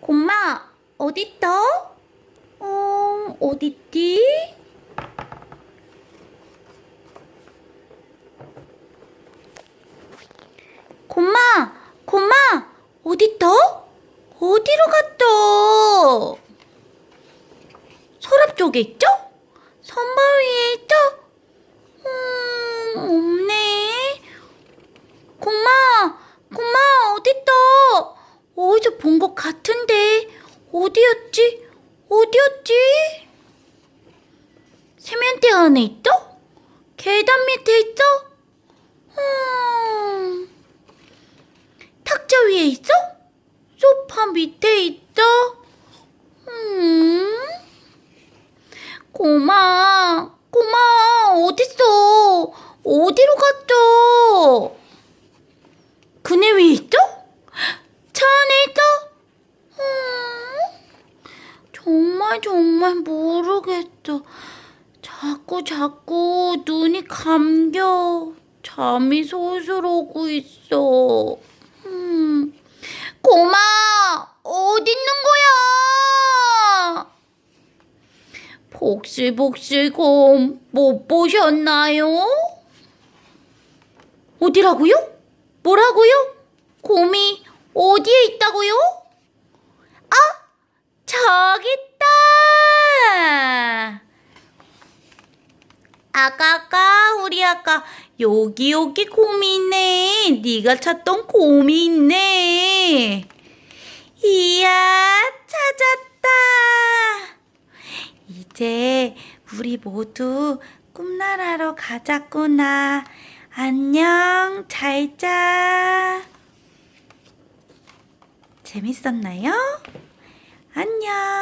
곰마, 어딨어? 어, 어딨지? 곰마, 곰마, 어딨어? 어디로 갔어? 서랍 쪽에 있죠? 선반 위에 있죠? 음, 없네. 곰마, 곰마, 어딨어? 어디서 본 것 같은데. 어디였지? 어디였지? 세면대 안에 있어? 계단 밑에 있어? 음, 탁자 위에 있어? 소파 밑에 있어? 음, 고마, 고마, 어딨어? 어디로 갔어? 그네 위에 있어? 차 안에 있어? 음, 정말 모르겠어. 자꾸 자꾸 눈이 감겨. 잠이 솔솔 오고 있어. 음, 고마, 어디 있는 거야? 복실복실곰 못 보셨나요? 어디라고요? 뭐라고요? 곰이 어디에 있다고요? 아, 저기 있다. 아까 아까 우리 아까 여기 여기 곰이 있네. 네가 찾던 곰이 있네. 이야, 찾았다. 이제 우리 모두 꿈나라로 가자꾸나. 안녕, 잘 자. 재밌었나요? 안녕.